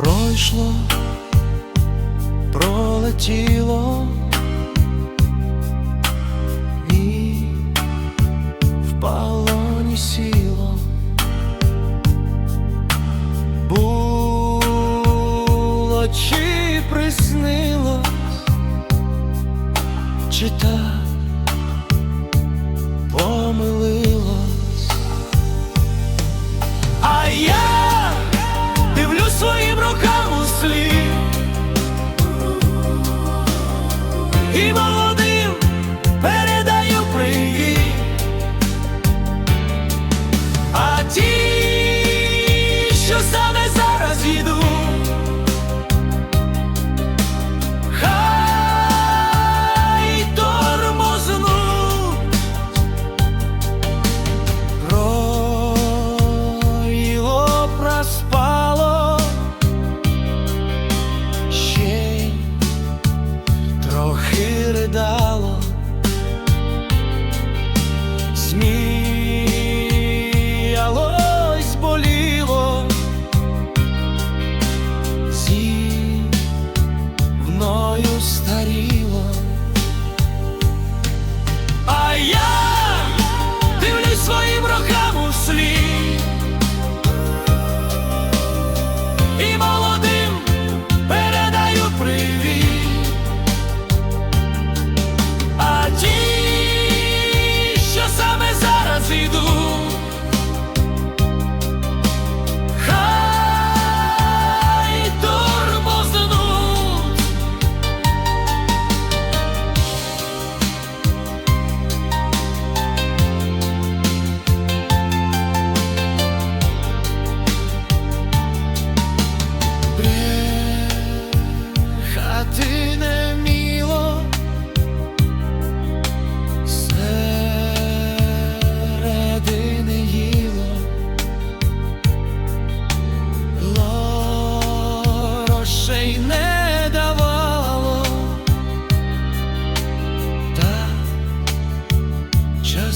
пройшло, пролетіло і в полоні сіло. Було чи приснилось, чи так?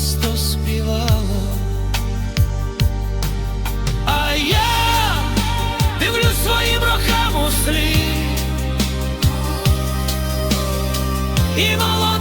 місто співало, а я дивлюсь своїм рокам у слід мало.